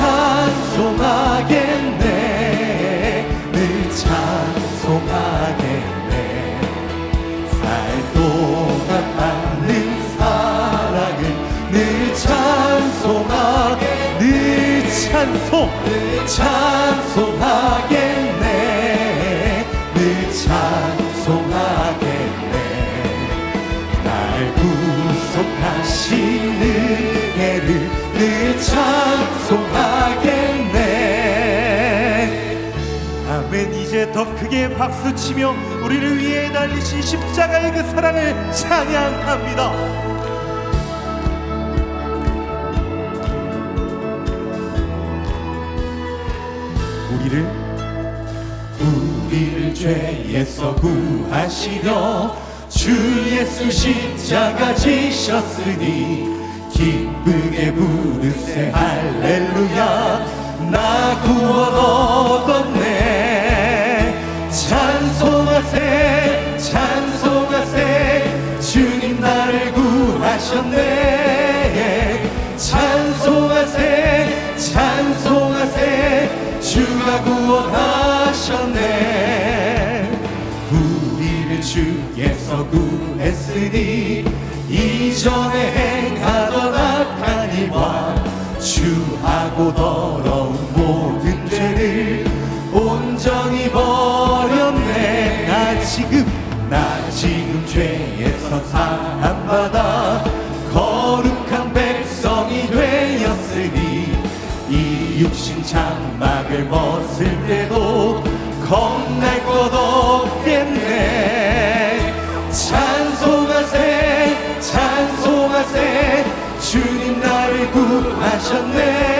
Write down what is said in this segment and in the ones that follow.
찬송하겠네. 늘 찬송하겠네. 살 동안 받는 사랑을 늘 찬송하게 늘 찬송 늘 찬송하겠네. 늘 찬송하겠네. 날 구속하시는 은혜를 늘 찬 더 크게 박수치며 우리를 위해 달리신 십자가의 그 사랑을 찬양합니다. 우리를 우리를 죄에서 구하시려 주 예수 십자가 지셨으니 기쁘게 부르세. 할렐루야. 나 구원 얻었 찬송하세 찬송하세 주님 나를 구하셨네. 찬송하세 찬송하세 주가 구원하셨네. 우리를 주께서 구했으니 이전에 행하던 악한 일과 주하고 더러운 모든 죄를 온전히 버렸네 나 지금 나 지금 죄에서 사함받아 거룩한 백성이 되었으니 이 육신 장막을 벗을 때도 겁날 것 없겠네. 찬송하세 찬송하세. 주님 나를 구하셨네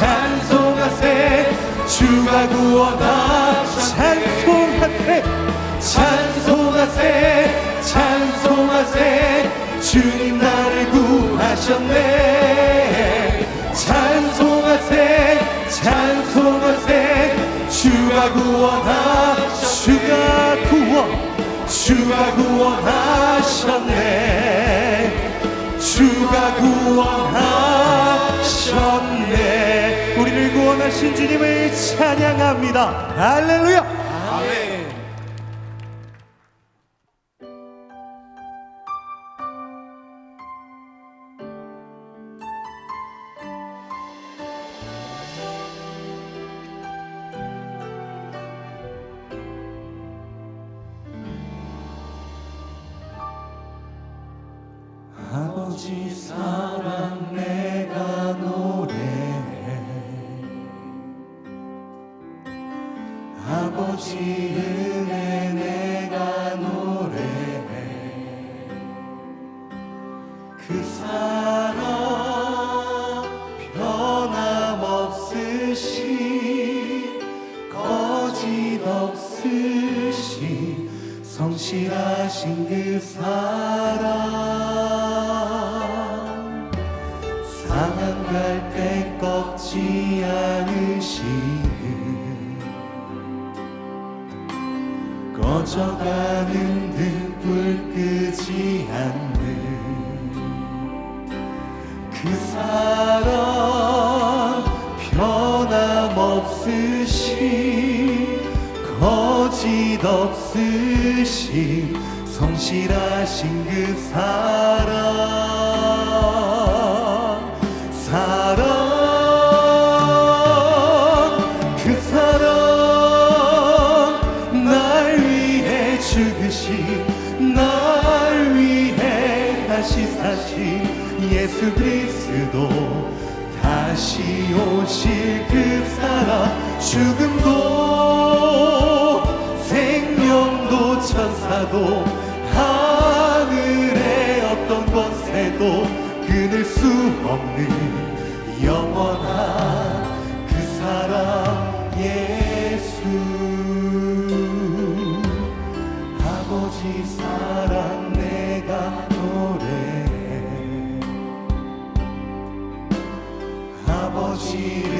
찬송하세 주가 구원하 찬송하세. 찬송하세 찬송하세 주님 나를 구하셨네. 찬송하세 찬송하세 주가 구원하 주가 구원 주가 구원하셨네. 주가 구원하셨네 구원하신 주님을 찬양합니다. 할렐루야 꺼져가는 듯 불 끄지 않는 그 사람 변함없으신 거짓없으신 성실하신 그 사람. 날 위해 다시 사신 예수 그리스도 다시 오실 그 사랑 죽음도 생명도 천사도 하늘의 어떤 것에도 끊을 수 없는 영원한 Jesus.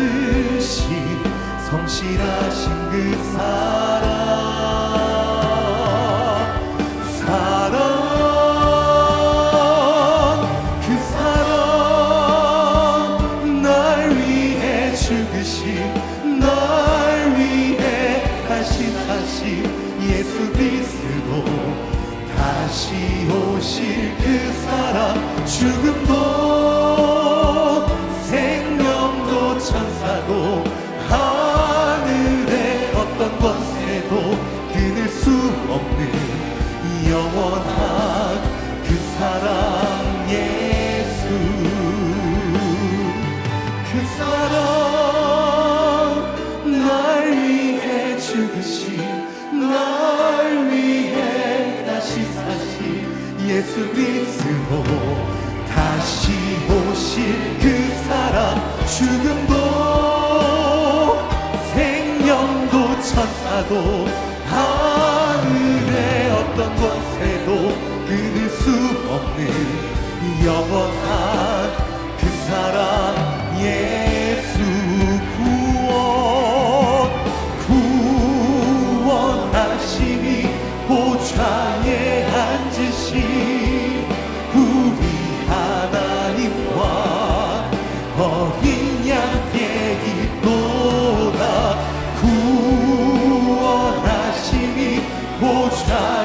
없으신 성실하신 그 사랑 사랑 그 사랑 날 위해 죽으신 날 위해 다시 다시 예수 그리스도 다시 오실 그 사랑 죽음도 그 사랑 죽음도 생명도 천사도 我才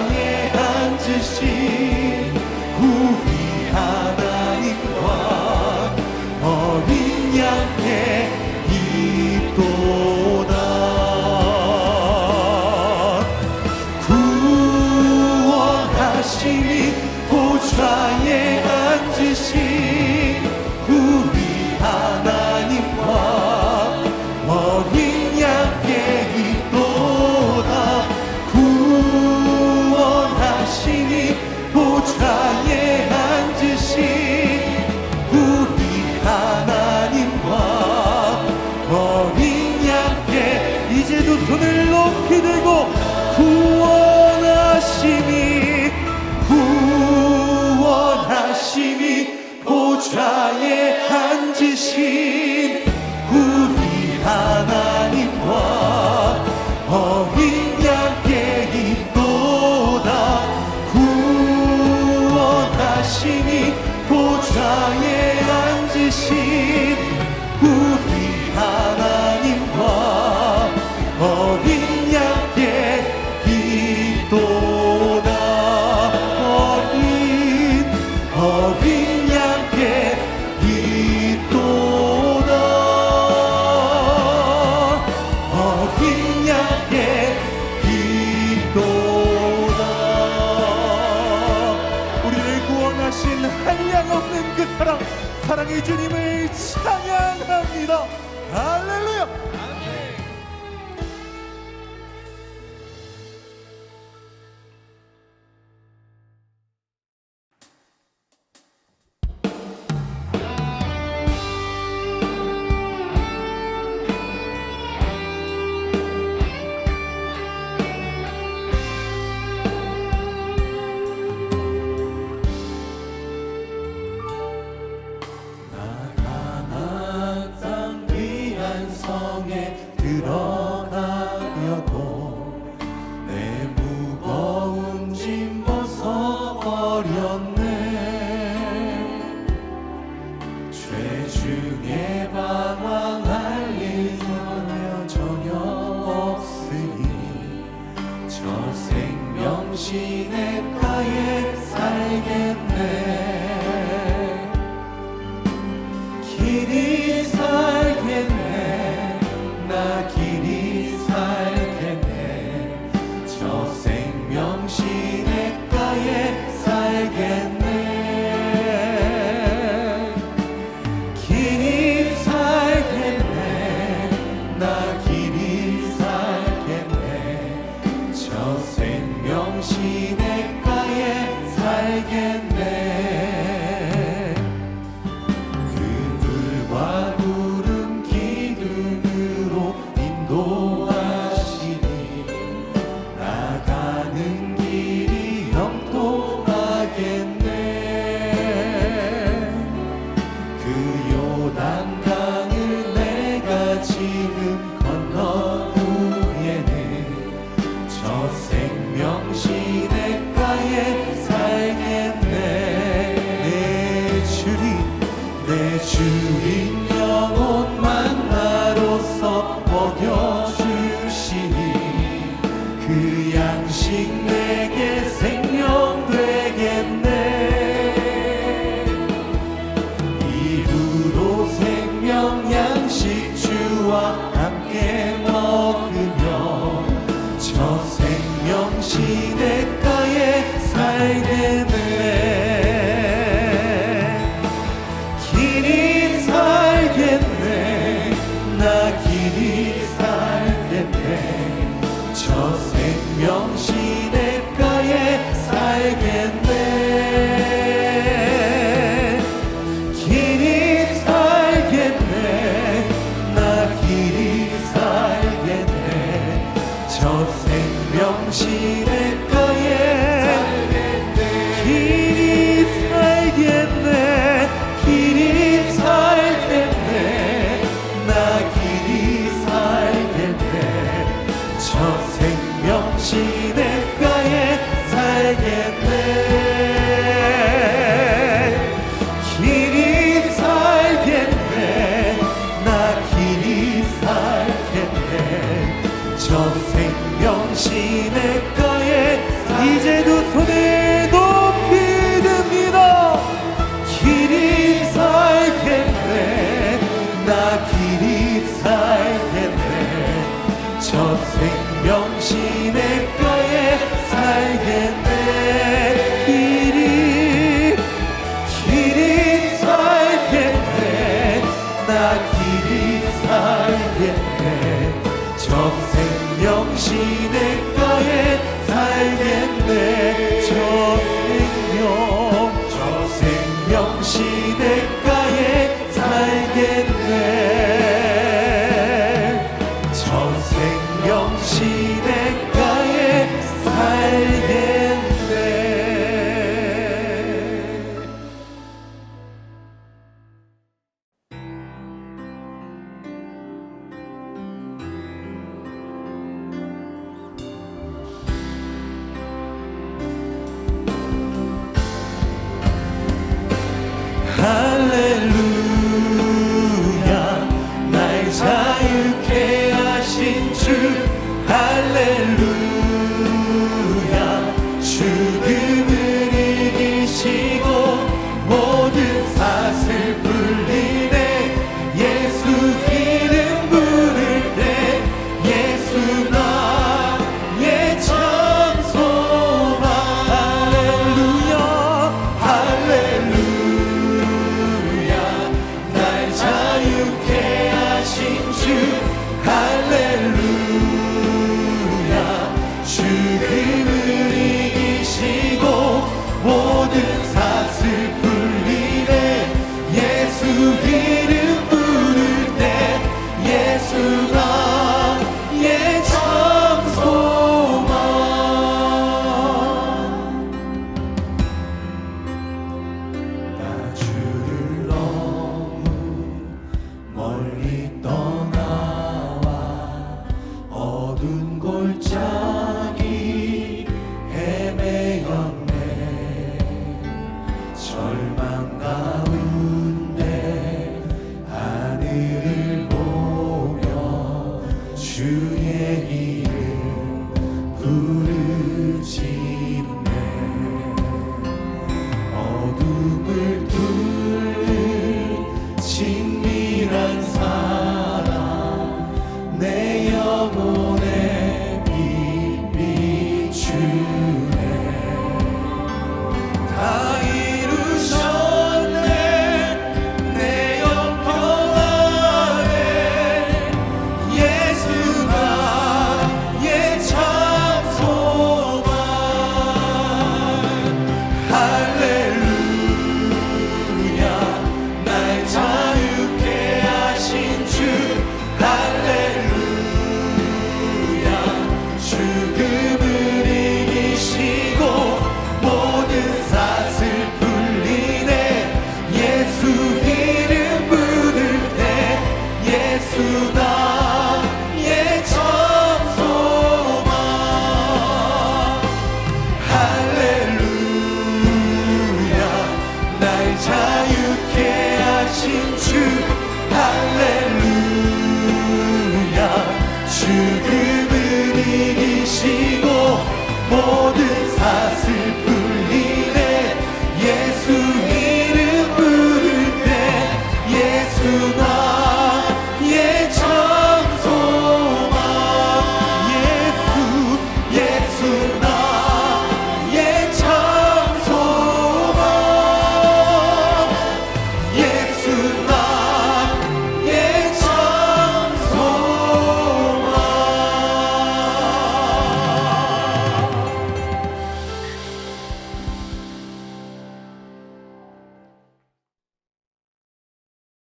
shall take.